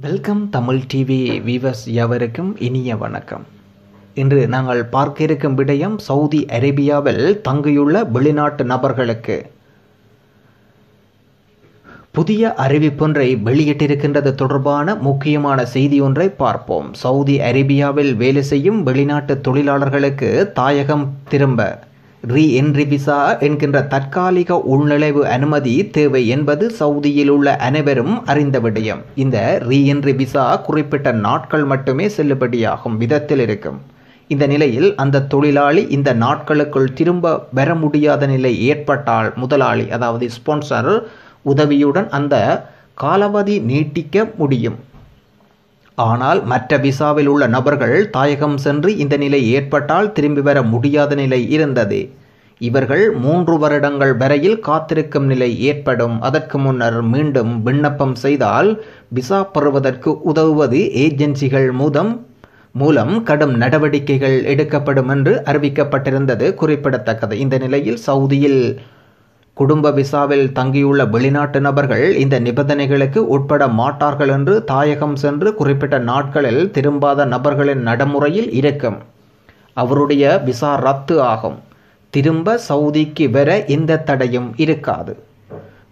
Welcome Tamil TV viewers எவருக்கும் இனிய வணக்கம். இன்று நாங்கள் பார்க்க இருக்கும் விடயம் சவுதி அரேபியாவில் தங்கியுள்ள வெளிநாட்டு நபர்களுக்கு. புதிய அறிவிப்பொன்றை வெளியிட்டிருக்கின்றது தொடர்பான முக்கியமான செய்தி ஒன்றை பார்ப்போம். சவுதி அரேபியாவில் வேலை செய்யும் வெளிநாட்டு தொழிலாளர்களுக்கு தாயகம் திரும்ப. ரீ என்ட்ரி விசா என்கின்ற தற்காலிக உள்நுழைவு அனுமதி தேவை என்பது சவுதியில் உள்ள அனைவரும் அறிந்த விடயம். இந்த ரீ என்ட்ரி விசா குறிப்பிட்ட நாட்கள் மட்டுமே செல்லுபடியாகும் விதத்தில் இருக்கும். இந்த நிலையில் அந்த தொழிலாளி இந்த நாட்களுக்குள் திரும்ப பெற முடியாத நிலை ஏற்பட்டால் முதலாளி அதாவது ஸ்பான்சர் உதவியுடன் அந்த காலாவதி நீட்டிக்க முடியும். ஆனால் மற்ற விசாவில் உள்ள நபர்கள் தாயகம் சென்று இந்த நிலை ஏற்பட்டால் திரும்பி வர முடியாத நிலை இருந்தது. இவர்கள் மூன்று வருடங்கள் வரையில் காத்திருக்கும் நிலை ஏற்படும். அதற்கு முன்னர் மீண்டும் விண்ணப்பம் செய்தால் விசா பெறுவதற்கு உதவுவது ஏஜென்சிகள் மூலம் மூலம் கடும் நடவடிக்கைகள் எடுக்கப்படும் என்று அறிவிக்கப்பட்டிருந்தது. குறிப்பிடத்தக்கது. இந்த நிலையில் சவுதியில் குடும்ப விசாவில் தங்கியுள்ள வெளிநாட்டு நபர்கள் இந்த நிபந்தனைகளுக்கு உட்பட மாட்டார்கள் என்று தாயகம் சென்று குறிப்பிட்ட நாட்களில் திரும்பாத நபர்களின் நடைமுறையில் இருக்கும். அவருடைய விசா ரத்து ஆகும். திரும்ப சவுதிக்கு வர எந்த தடையும் இருக்காது.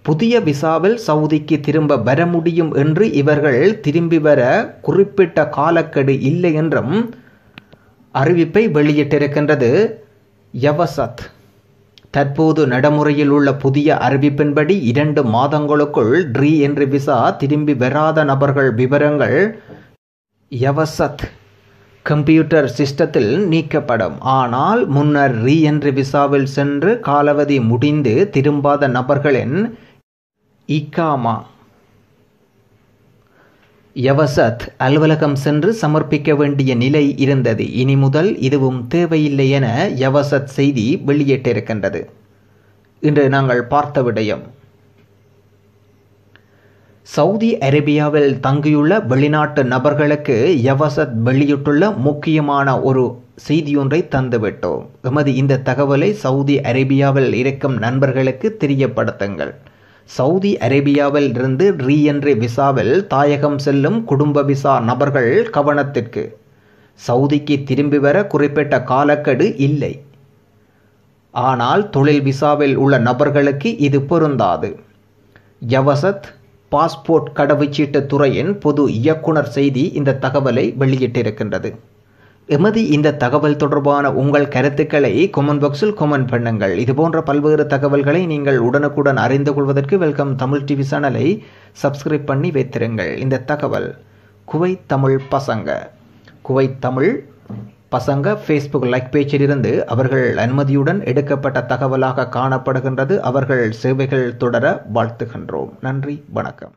புதிய விசாவில் சவுதிக்கு திரும்ப வர முடியும் என்று இவர்கள் திரும்பி வர குறிப்பிட்ட காலக்கெடு இல்லை என்றும் அறிவிப்பை வெளியிட்டிருக்கின்றது யவசத். தற்போது நடைமுறையில் உள்ள புதிய அறிவிப்பின்படி இரண்டு மாதங்களுக்குள் ட்ரீ என்ற விசா திரும்பி வராத நபர்கள் விவரங்கள் யவசத் கம்ப்யூட்டர் சிஸ்டத்தில் நீக்கப்படும். ஆனால் முன்னர் ரீ என்ற விசாவில் சென்று காலாவதி முடிந்து திரும்பாத நபர்களின் இக்காமா யவசத் அலுவலகம் சென்று சமர்ப்பிக்க வேண்டிய நிலை இருந்தது. இனி முதல் இதுவும் தேவையில்லை என யவசத் செய்தி வெளியிட்டிருக்கின்றது. இன்று நாங்கள் பார்த்த விடயம். சவுதி அரேபியாவில் தங்கியுள்ள வெளிநாட்டு நபர்களுக்கு யவசத் வெளியிட்டுள்ள முக்கியமான ஒரு செய்தியொன்றை தந்துவிட்டோம். எமது இந்த தகவலை சவுதி அரேபியாவில் இருக்கும் நண்பர்களுக்கு தெரியப்படுத்துங்கள். சவுதி அரேபியாவில் இருந்து ரீஎன்ட்ரி விசாவில் தாயகம் செல்லும் குடும்ப விசா நபர்கள் கவனத்திற்கு. சவுதிக்கு திரும்பி வர குறிப்பிட்ட காலக்கெடு இல்லை. ஆனால் தொழில் விசாவில் உள்ள நபர்களுக்கு இது பொருந்தாது. யவசத் பாஸ்போர்ட் கடவுச்சீட்டு துறையின் பொது இயக்குனர் செய்தி இந்த தகவலை வெளியிட்டிருக்கின்றது. எமது இந்த தகவல் தொடர்பான உங்கள் கருத்துக்களை கொமெண்ட் பாக்ஸில் கொமெண்ட் பண்ணுங்கள். இது போன்ற பல்வேறு தகவல்களை நீங்கள் உடனுக்குடன் அறிந்து கொள்வதற்கு வெல்கம் தமிழ் டிவி சேனலை சப்ஸ்கிரைப் பண்ணி வைத்திருங்கள். இந்த தகவல் குவைத் தமிழ் பசங்க. குவைத் தமிழ் பசங்க ஃபேஸ்புக் லைக் பேஜிலிருந்து அவர்கள் அனுமதியுடன் எடுக்கப்பட்ட தகவலாக காணப்படுகின்றது. அவர்கள் சேவைகள் தொடர வாழ்த்துகின்றோம். நன்றி வணக்கம்.